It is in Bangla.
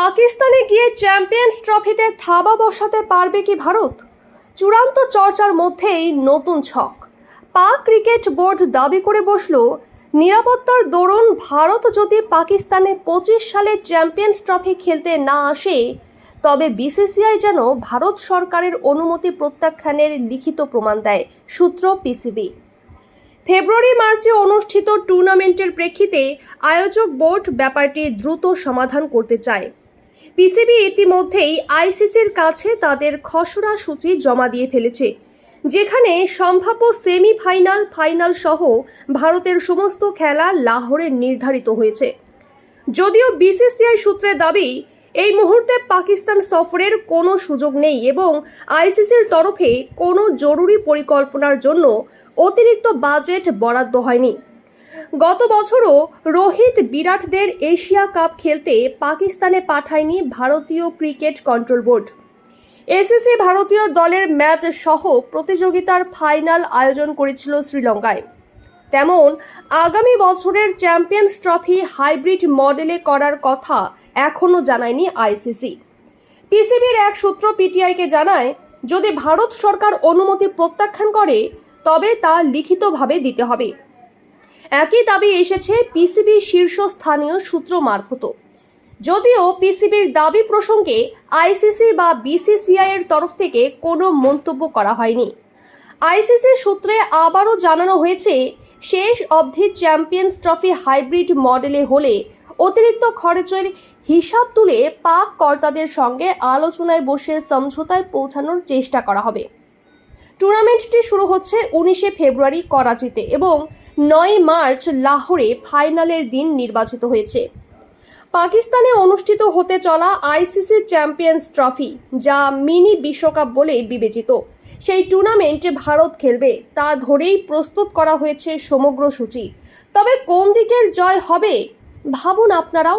পাকিস্তানে গিয়ে চ্যাম্পিয়ন্স ট্রফিতে থাবা বসাতে পারবে কি ভারত? চূড়ান্ত চর্চার মধ্যেই নতুন ছক। পাক ক্রিকেট বোর্ড দাবি করে বসল, নিরাপত্তার দরুন ভারত যদি পাকিস্তানে পঁচিশ সালে চ্যাম্পিয়ন্স ট্রফি খেলতে না আসে, তবে বিসিসিআই যেন ভারত সরকারের অনুমতি প্রত্যাখ্যানের লিখিত প্রমাণ দেয়, সূত্র পিসিবি। ফেব্রুয়ারি, মার্চে অনুষ্ঠিত টুর্নামেন্টের প্রেক্ষিতে আয়োজক বোর্ড ব্যাপারটি দ্রুত সমাধান করতে চায়। পিসিবি ইতিমধ্যেই আইসিসির কাছে তাদের খসড়া সূচি জমা দিয়ে ফেলেছে, যেখানে সম্ভাব্য সেমিফাইনাল, ফাইনাল সহ ভারতের সমস্ত খেলা লাহোরে নির্ধারিত হয়েছে। যদিও বিসিসিআই সূত্রে দাবি, এই মুহূর্তে পাকিস্তান সফরের কোনো সুযোগ নেই এবং আইসিসির তরফে কোনো জরুরি পরিকল্পনার জন্য অতিরিক্ত বাজেট বরাদ্দ হয়নি। গত বছরও রোহিত বিরাটদের এশিয়া কাপ খেলতে পাকিস্তানে পাঠায়নি ভারতীয় ক্রিকেট কন্ট্রোল বোর্ড। এসিসি ভারতীয় দলের ম্যাচ সহ প্রতিযোগিতার ফাইনাল আয়োজন করেছিল শ্রীলঙ্কায়। তেমন আগামী বছরের চ্যাম্পিয়ন্স ট্রফি হাইব্রিড মডেলে করার কথা এখনও জানায়নি আইসিসি। পিসিবির এক সূত্র পিটিআইকে জানায়, যদি ভারত সরকার অনুমতি প্রত্যাখ্যান করে, তবে তা লিখিতভাবে দিতে হবে। একই দাবি এসেছে পিসিবি শীর্ষস্থানীয় সূত্র মারফত। যদিও পিসিবির দাবি প্রসঙ্গে আইসিসি বা বিসিসিআই এর তরফ থেকে কোনো মন্তব্য করা হয়নি। আইসিসি সূত্রে আবারও জানানো হয়েছে, শেষ অবধি চ্যাম্পিয়ন্স ট্রফি হাইব্রিড মডেলে হলে অতিরিক্ত খরচের হিসাব তুলে পাক কর্তাদের সঙ্গে আলোচনায় বসে সমঝোতায় পৌঁছানোর চেষ্টা করা হবে। টুর্নামেন্টটি শুরু হচ্ছে উনিশে ফেব্রুয়ারি করাচিতে এবং নয় মার্চ লাহোরে ফাইনালের দিন নির্বাচিত হয়েছে। পাকিস্তানে অনুষ্ঠিত হতে চলা আইসিসি চ্যাম্পিয়ন্স ট্রফি, যা মিনি বিশ্বকাপ বলে বিবেচিত। সেই টুর্নামেন্টে ভারত খেলবে, তা ধরেই প্রস্তুত করা হয়েছে সমগ্র সূচি। তবে কোন দিকের জয় হবে, ভাবুন আপনারাও।